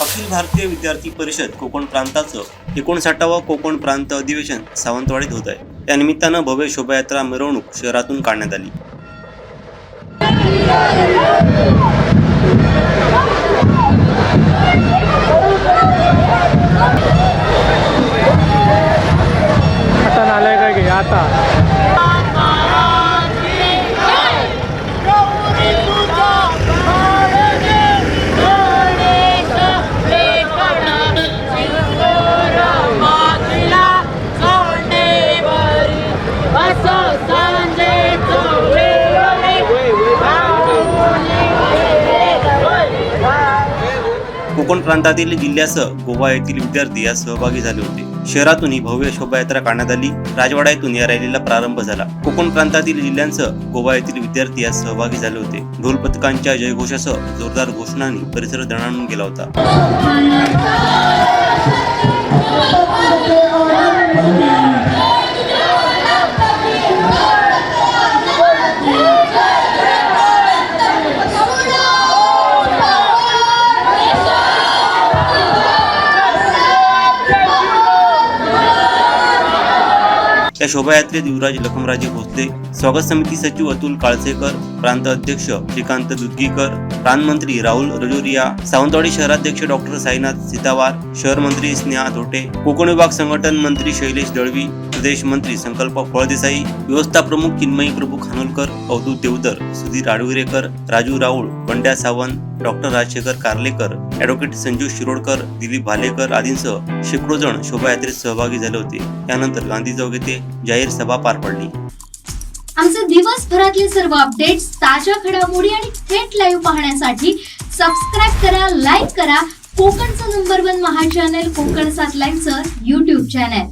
अखिल भारतीय विद्यार्थी परिषद कोकण प्रांताचं एकोणसाठावं कोकण प्रांत अधिवेशन सावंतवाडीत होत आहे. त्या निमित्तानं भव्य शोभायात्रा मिरवणूक शहरातून काढण्यात आली. कोकण प्रांतातील जिल्ह्यासह गोवा येथील विद्यार्थी यात सहभागी झाले होते. शहरातून ही भव्य शोभायात्रा काढण्यात आली. राजवाडा येथून या रॅलीला प्रारंभ झाला. कोकण प्रांतातील जिल्ह्यांसह गोवा येथील विद्यार्थी यात सहभागी झाले होते. ढोल पथकांच्या जयघोषासह जोरदार घोषणांनी परिसर दणाणून गेला होता. या शोभायात्रेत युवराज लखमराजे भोसले स्वागत समिती सचिव अतुल काळसेकर प्रांत अध्यक्ष श्रीकांत दुग्गीकर प्राणमंत्री राहुल रजोरिया सावंतवाडी शहराध्यक्ष डॉक्टर साईनाथ सीतावार शहर मंत्री स्नेहा धोटे कोकण विभाग संघटन मंत्री शैलेश दळवी प्रदेश मंत्री संकल्प फळदेसाई व्यवस्था प्रमुख चिन्मयी प्रभू खानोलकर अवधूत देवधर सुधीर आडविरेकर राजू राऊळ बंड्या सावंत डॉक्टर राजशेखर कार्लेकर ॲडव्होकेट संजू शिरोडकर दिलीप भालेकर आदींसह शेकडो जण शोभायात्रेत सहभागी झाले होते. त्यानंतर गांधी चौक येथे जाहीर सभा पार पडली. आमचे दिवसभरातले सर्व अपडेट्स ताज्या घडामोडी आणि थेट लाईव्ह पाहण्यासाठी सबस्क्राईब करा लाईक करा. कोकणचं नंबर वन महा चॅनल कोकण सात लाईनचं युट्यूब चॅनल